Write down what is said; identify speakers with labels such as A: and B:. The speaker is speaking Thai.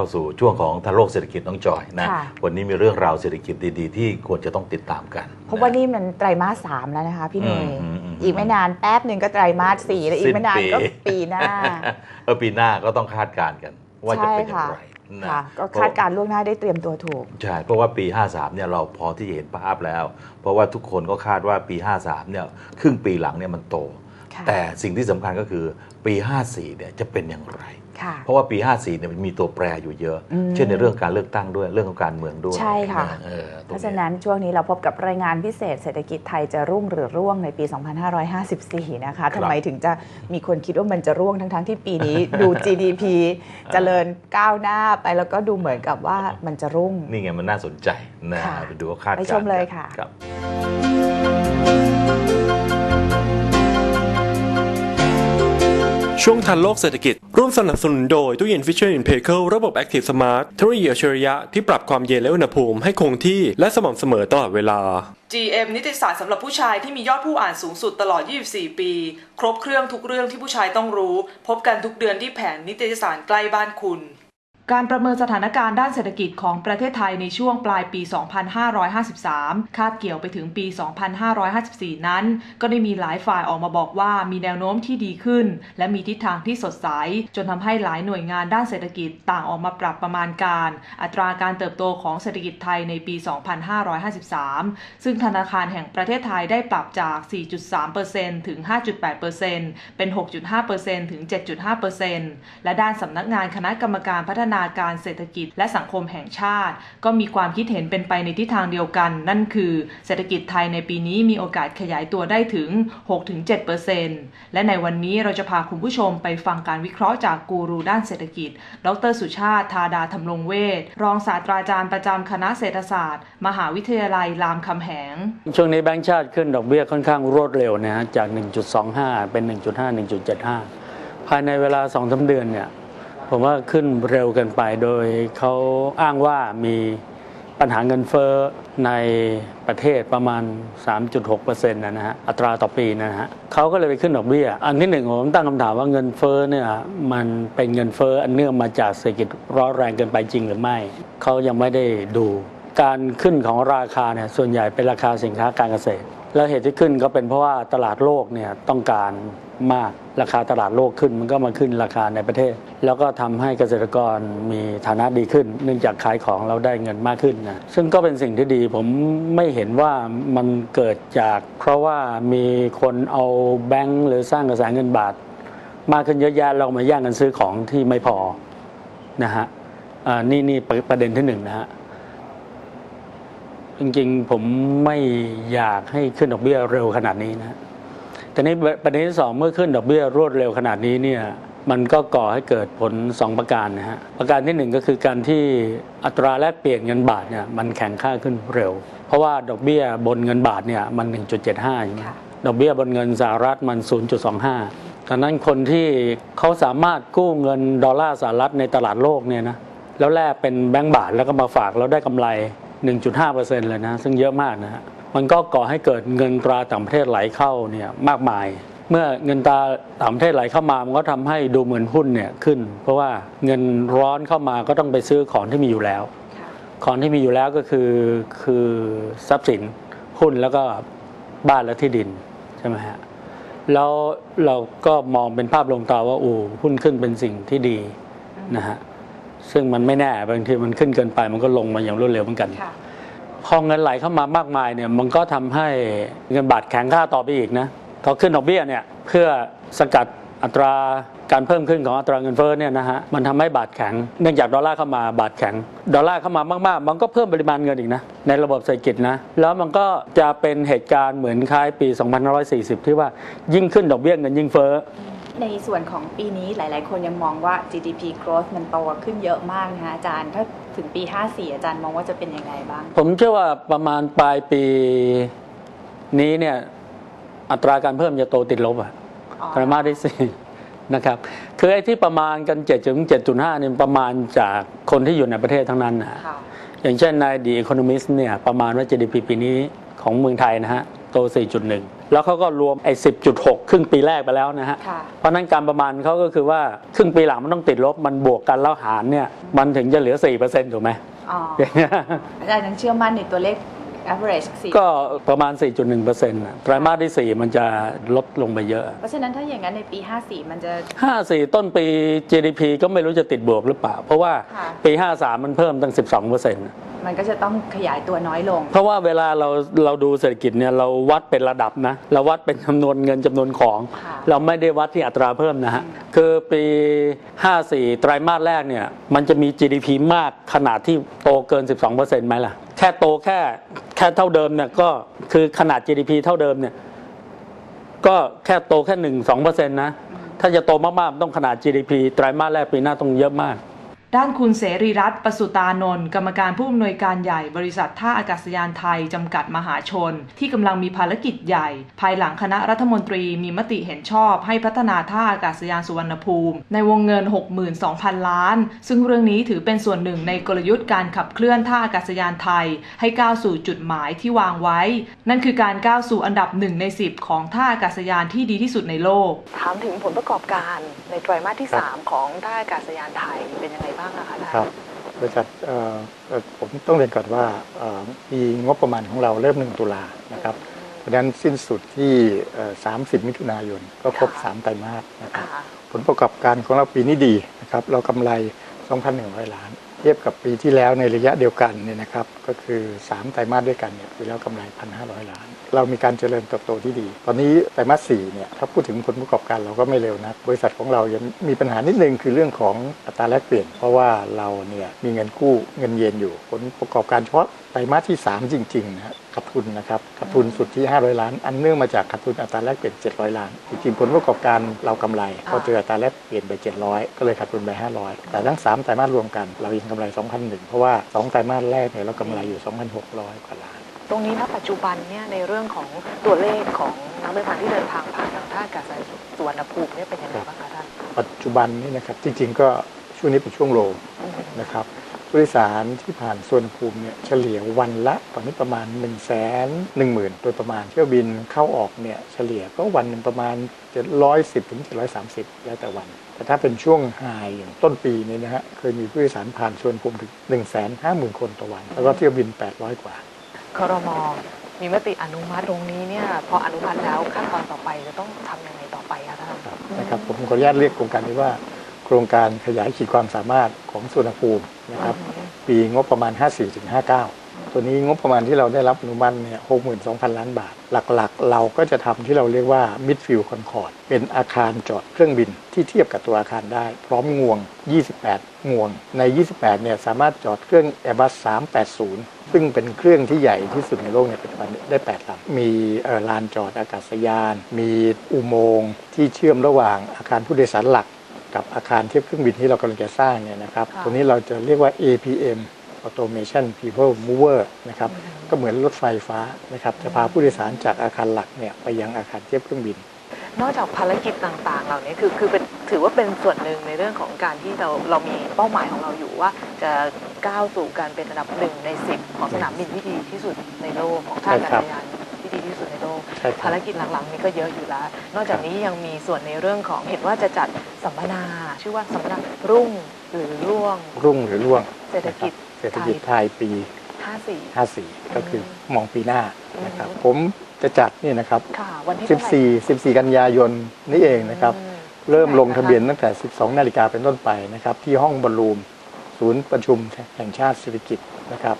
A: เข้าสู่ช่วงของทางโลกเศรษฐกิจน้องจอยนะ
B: ค่ะ
A: วันนี้มีเรื่องราวเศรษฐกิจดีๆ ที่ควรจะต้องติดตามกัน
B: เพราะว่านี่มันไตรมาสสามแล้วนะคะพี่หนุ่ย
A: อืมอืมอืม
B: อีกไม่นานแป๊บหนึ่งก็ไตรมาสสี่แล้วอีกไม่นานก็
A: สิ้นปี
B: ปีหน้า
A: เออปีหน้าก็ต้องคาดการณ์กัน ว่าจะเป็นอย่างไรนะ
B: ค่ะ ก็คาดการณ์ล่วงหน้าได้เตรียมตัวถูก
A: ใช่เพราะว่าปี 53เนี่ยเราพอที่จะเห็นภาพแล้ว เพราะว่าทุกคนก็คาดว่าปี 53เนี่ยครึ่งปีหลังเนี่ยมันโต
B: ค่ะ
A: แต่สิ่งที่สำคัญก็คือปี 54เนี่ยจะเป็นอย่างไร
B: ค่ะ
A: เพราะว่าปี 54เนี่ยมันมีตัวแปรอยู่เยอะ
B: อืม
A: เช่นในเรื่องการเลือกตั้งด้วยเรื่องของการเมืองด้วย
B: ใช่ค่ะ
A: นเออต
B: เพ
A: ง
B: ราะฉะนั้นช่วงนี้เราพบกับรายงานพิเศษเศรษฐกิจไทยจะรุ่งหรือร่วงในปี 2554 นะคะทำไมถึงจะมีคนคิดว่ามันจะร่วงทั้งๆที่ปีนี้ดู GDP เจริญก้าวหน้าไปแล้วก็ดูเหมือนกับว่ามันจะรุ่ง
A: นี่ไงมันน่าสนใจนะ
B: ค่ะ
A: ไปดูว่าคาดการณ์
B: ไปชมเลยค่ะ
C: ช่วงทันโลกเศรษฐกิจ ร่วมสนับสนุนโดยตู้เย็นฟิชเชอร์อินเพเคิลระบบ Active Smart เทคโนโลยีอัจฉริยะที่ปรับความเย็นและอุณหภูมิให้คงที่และสม่ำเสมอตลอดเวลา
D: GM นิตยสารสำหรับผู้ชายที่มียอดผู้อ่านสูงสุดตลอด 24 ปี ครบเครื่องทุกเรื่องที่ผู้ชายต้องรู้ พบกันทุกเดือนที่แผนนิตยสารใกล้บ้านคุณ การประเมินสถานการณ์ด้านเศรษฐกิจของประเทศไทยในช่วงปลายปี 2553 คาบเกี่ยวไปถึงปี 2554 นั้น ก็ได้มีหลายฝ่ายออกมาบอกว่ามีแนวโน้มที่ดีขึ้น และมีทิศทางที่สดใส จนทำให้หลายหน่วยงานด้านเศรษฐกิจต่างออกมาปรับประมาณการ อัตราการเติบโตของเศรษฐกิจไทยในปี 2553 ซึ่งธนาคารแห่งประเทศไทยได้ปรับจาก 4.3%ถึง 5.8%เป็น 6.5%ถึง 7.5%และด้านสำนักงานคณะกรรมการพัฒนาการเศรษฐกิจและสังคมแห่งชาติ ก็มีความคิดเห็นเป็นไปในทิศทางเดียวกัน นั่นคือเศรษฐกิจไทยในปีนี้มีโอกาสขยายตัวได้ถึง 6-7%และในวันนี้เราจะพาคุณผู้ชมไปฟังการวิเคราะห์จากกูรูด้านเศรษฐกิจ ดร สุชาติ ธาดาธำรงเวชรองศาสตราจารย์ประจำคณะเศรษฐศาสตร์ มหาวิทยาลัยรามคำแหง
E: ช่วงนี้แบงก์ชาติขึ้นดอกเบี้ยค่อนข้างรวดเร็วนะฮะจาก 1.25 เป็น 1.5 1.75 ภายในเวลา2-3เดือนเนี่ย ผมว่าขึ้นเร็วเกินไปโดยเขาอ้างว่ามีปัญหาเงินเฟ้อในประเทศประมาณ 3.6%นะนะฮะอัตราต่อปีนะฮะเขาก็เลยไปขึ้นดอกเบี้ย อันที่หนึ่งผมตั้งคำถามว่าเงินเฟ้อเนี่ยมันเป็นเงินเฟ้ออันเนื่องมาจากเศรษฐกิจร้อนแรงเกินไปจริงหรือไม่ เขายังไม่ได้ดู การขึ้นของราคาเนี่ยส่วนใหญ่เป็นราคาสินค้าการเกษตร แล้วเหตุที่ขึ้นก็เป็นเพราะว่าตลาดโลกเนี่ยต้องการมากราคาตลาดโลกขึ้นมันก็มาขึ้นราคาในประเทศ แล้วก็ทำให้เกษตรกรมีฐานะดีขึ้น เนื่องจากขายของเราได้เงินมากขึ้นนะซึ่งก็เป็นสิ่งที่ดีผมไม่เห็นว่ามันเกิดจาก เพราะว่ามีคนเอาแบงก์หรือสร้างกระแสเงินบาท มากขึ้นเยอะแยะเรามาแย่งกันซื้อของที่ไม่พอนะฮะนี่นี่ประเด็นที่หนึ่งนะฮะ จริงๆ ผมไม่อยากให้ขึ้นดอกเบี้ยเร็วขนาดนี้นะแต่นี้ประเด็นที่สองเมื่อขึ้นดอกเบี้ยรวดเร็วขนาดนี้เนี่ยมันก็ก่อให้เกิดผล 2 ประการนะฮะประการที่หนึ่งก็คือการที่อัตราแลกเปลี่ยนเงินบาทเนี่ยมันแข็งค่าขึ้นเร็ว เพราะว่าดอกเบี้ยบนเงินบาทเนี่ยมัน 1.75ใช่ไหมดอกเบี้ยบนเงินสหรัฐมัน 0.25ดังนั้นคนที่เขาสามารถกู้เงินดอลลาร์สหรัฐในตลาดโลกเนี่ยนะแล้วแลกเป็นแบงก์บาทแล้วก็มาฝากแล้วได้กำไร 1.5%เลยนะซึ่งเยอะมากนะฮะมันก็ก่อให้เกิดเงินตราต่างประเทศไหลเข้าเนี่ยมากมาย เมื่อเงินตราต่างประเทศไหลเข้ามามันก็ทำให้ดูเหมือนหุ้นเนี่ยขึ้น เพราะว่าเงินร้อนเข้ามาก็ต้องไปซื้อของที่มีอยู่แล้ว ของที่มีอยู่แล้วก็คือคือทรัพย์สินหุ้นแล้วก็บ้านและที่ดินใช่ไหมฮะแล้วเราก็มองเป็นภาพลวงตาว่าโอ้หุ้นขึ้นเป็นสิ่งที่ดีนะฮะ ซึ่งมันไม่แน่บางทีมันขึ้นเกินไป มันก็ลงมาอย่างรวดเร็วเหมือนกัน
B: ค่ะ
E: พอเงินไหลเข้ามามากมายเนี่ยมันก็ทำให้เงินบาทแข็งค่าต่อไปอีกนะพอขึ้นดอกเบี้ยเนี่ยเพื่อสกัดอัตราการเพิ่มขึ้นของอัตราเงินเฟ้อเนี่ยนะฮะมันทำให้บาทแข็งเนื่องจากดอลลาร์เข้ามาบาทแข็ง ดอลลาร์เข้ามามากๆ มันก็เพิ่มปริมาณเงินอีกนะในระบบเศรษฐกิจนะแล้วมันก็จะเป็นเหตุการณ์เหมือนคล้ายปี 2540 ที่ว่ายิ่งขึ้นดอกเบี้ยเงินยิ่งเฟ้อ
B: ในส่วนของปีนี้หลาย ๆ คนยังมองว่า GDP growth มันโตขึ้นเยอะมากนะคะอาจารย์ ถ้าถึงปี 54 อาจารย์มองว่าจะเป็นยังไงบ้าง
E: ผมเชื่อว่าประมาณปลายปีนี้เนี่ยอัตราการเพิ่มจะโตติดลบอะ
B: อ๋อ
E: ไตรมาสที่สี่นะครับคือไอ้ที่ประมาณกัน 7 ถึง 7.5เนี่ยประมาณจากคนที่อยู่ในประเทศทั้งนั้นนะ
B: ค่ะ
E: อย่างเช่นใน The Economist เนี่ยประมาณว่า GDP ปีนี้ของเมืองไทยนะฮะ โต 4.1 แล้วเขาก็รวมไอ้ 10.6 ครึ่งปีแรกไปแล้วนะฮะ
B: ค่ะ
E: เพราะฉะนั้นการประมาณเขาก็คือว่า ครึ่งปีหลังมันต้องติดลบ มันบวกกันแล้วหารเนี่ย มันถึงจะเหลือ 4%ถูกไหม
B: อ๋ออาจารย์ยังเชื่อมั่นในตัวเลข average สี่
E: ก็ประมาณ 4.1%นะไตรมาสที่ 4 มันจะลดลงไปเยอะ
B: เพราะฉะนั้นถ้าอย่างนั้นในปี 54 มันจะ
E: 54 ต้นปี GDP ก็ไม่รู้จะติดบวกหรือเปล่า เพราะว่า
B: ค่ะ
E: ปี 53 มันเพิ่มตั้ง 12%
B: มันก็จะต้องขยายตัวน้อยลง
E: เพราะว่าเวลาเราเราดูเศรษฐกิจเนี่ยเราวัดเป็นระดับนะเราวัดเป็นจำนวนเงินจำนวนของ
B: ค่ะ
E: เราไม่ได้วัดที่อัตราเพิ่มนะฮะคือปี 54 ไตรมาสแรกเนี่ยมันจะมี GDP มากขนาดที่โตเกิน 12%ไหมล่ะ แค่โตแค่แค่เท่าเดิมเนี่ยก็คือขนาด GDP เท่าเดิมเนี่ยก็แค่โตแค่หนึ่งสองเปอร์เซ็นต์นะ ถ้าจะโตมากๆมันต้องขนาด GDP ไตรมาสแรกปีหน้าต้องเยอะมาก
D: ด้านคุณเสรีรัตน์ประสุตานนท์กรรมการผู้อำนวยการใหญ่บริษัทท่าอากาศยานไทย จำกัดมหาชน ที่กำลังมีภารกิจใหญ่ ภายหลังคณะรัฐมนตรีมีมติเห็นชอบให้พัฒนาท่าอากาศยานสุวรรณภูมิ ในวงเงิน 62,000 ล้าน ซึ่งเรื่องนี้ถือเป็นส่วนหนึ่งในกลยุทธ์การขับเคลื่อนท่าอากาศยานไทย ให้ก้าวสู่จุดหมายที่วางไว้ นั่นคือการก้าวสู่อันดับหนึ่งใน 10 ของท่าอากาศยานที่ดีที่สุดในโลก
B: ถามถึงผลประกอบการในไตรมาสที่ 3 ของท่าอากาศยานไทยเป็นยังไงบ้างอะคะท่าน
F: ครับบริษัทเอ่อเอ่อผมต้องเรียนก่อนว่าเอ่อปีงบประมาณของเราเริ่ม1ตุลานะครับเพราะฉะนั้นสิ้นสุดที่เอ่อ30 มิถุนายนก็ครบ 3 ไตรมาสนะครับ
B: ค่ะ
F: ผลประกอบการของเราปีนี้ดีนะครับเรากำไร 2,100 ล้าน เทียบกับปีที่แล้วในระยะเดียวกันเนี่ยนะครับก็คือ 3 ไตรมาสด้วยกันเนี่ยปีแล้วกำไร 1,500 ล้าน เรามีการเจริญเติบโตที่ดี ตอนนี้ไตรมาส4เนี่ยถ้าพูดถึงผลประกอบการเราก็ไม่เร็วนะบริษัทของเรายังมีปัญหานิดนึงคือเรื่องของอัตราแลกเปลี่ยน เพราะว่าเราเนี่ยมีเงินกู้เงินเยนอยู่ ผลประกอบการเฉพาะไตรมาสที่ 3 จริงๆนะขาดทุนนะครับขาดทุนสุดที่ 500 ล้าน อันเนื่องมาจากขาดทุนอัตราแลกเปลี่ยน 700 ล้าน จริงๆผลประกอบการเรากำไรพอเจออัตราแลกเปลี่ยนไป 700 ก็เลยขาดทุนไป 500 แต่ทั้ง 3 ไตรมาสรวมกันเรายังกำไร 2,001 เพราะว่า 2 ไตรมาสแรกเนี่ยเรากำไรอยู่ 2,600 กว่าล้าน
G: ตรงนี้ณปัจจุบันเนี่ยในเรื่องของตัวเลขของนักเดินทางที่เดินทางผ่านทางท่าอากาศยานสุวรรณภูมิเนี่ยเป็นยังไงบ้างคะท่าน
F: ปัจจุบันนี่นะครับจริงๆก็ช่วงนี้เป็นช่วงโลนะครับ ผู้โดยสารที่ผ่านสวนภูมิเนี่ยเฉลี่ยวันละตอนนี้ประมาณ1นึ่งแสนหนึ่งหมื่นโดยประมาณเที่ยวบินเข้าออกเนี่ยเฉลี่ยก็วันหนึ่งประมาณ 710ถึง730 แล้วแต่วัน แต่ถ้าเป็นช่วงไฮอย่างต้นปีนี้นะฮะเคยมีผู้โดยสารผ่านสวนภูมิถึง1นึ่งแสนห้าหมื่นคนต่อวัน แล้วก็เที่ยวบิน 800 กว่า
G: ครมมีมติอนุมัติตรงนี้เนี่ยพออนุมัติแล้วขั้นตอนต่อไปจะต้องทำยังไงต่อไปคะท่าน
F: ครับนะครับผมขออนุญาตเรียกโครงการนี้ว่าโครงการขยายขีดความสามารถของสุวรรณภูมินะครับปีงบประมาณ 54ถึง59 ตัวนี้งบประมาณที่เราได้รับอนุมัติเนี่ย62,000 ล้านบาท หลักๆ เราก็จะทำที่เราเรียกว่า midfield concord เป็นอาคารจอดเครื่องบินที่เทียบกับตัวอาคารได้ พร้อมงวง 28 งวง ใน 28 เนี่ยสามารถจอดเครื่อง Airbus 380 ซึ่งเป็นเครื่องที่ใหญ่ที่สุดในโลกในปัจจุบันนี้ได้ 8ลำมีเอ่อลานจอดอากาศยาน มีอุโมงค์ที่เชื่อมระหว่างอาคารผู้โดยสารหลัก กับอาคารเทียบเครื่องบินที่เรากำลังจะสร้างเนี่ยนะครับ
G: ค่ะ
F: ตัวนี้เราจะเรียกว่า APM Automation People Mover นะครับ ก็เหมือนรถไฟฟ้านะครับ จะพาผู้โดยสารจากอาคารหลักเนี่ยไปยังอาคารเทียบเครื่องบิน
G: นอกจากภารกิจต่างๆ เหล่านี้คือคือเป็นถือว่าเป็นส่วนหนึ่งในเรื่องของการที่เราเรามีเป้าหมายของเราอยู่ว่า จะก้าวสู่การเป็นอันดับหนึ่งในสิบของสนามบินที่ดีที่สุดในโลกของท่าอากาศยานที่ดีที่สุดในโลก
F: ใช่ครับ
G: ภารกิจหลังๆ นี้ก็เยอะอยู่แล้ว นอกจากนี้ยังมีส่วนในเรื่องของเห็นว่าจะจัดสัมมนาชื่อว่าสัมมนารุ่งหรือร่วง
F: รุ่งหรือร่วง
G: เศรษฐกิจ
F: นะครับเศรษฐกิจไทยปี
G: 54
F: 54 ก็คือมองปีหน้านะครับ ผมจะจัดเนี่ยนะครับ
G: ค่ะวันที่เท่าไหร่
F: 14 14 กันยายนนี่เองนะครับ
G: อืม
F: เริ่มลงทะเบียนตั้งแต่ 12 นาฬิกาเป็นต้นไปนะครับ ที่ห้องบอลลูม ศูนย์ประชุมแห่งชาติเศรษฐกิจนะครับ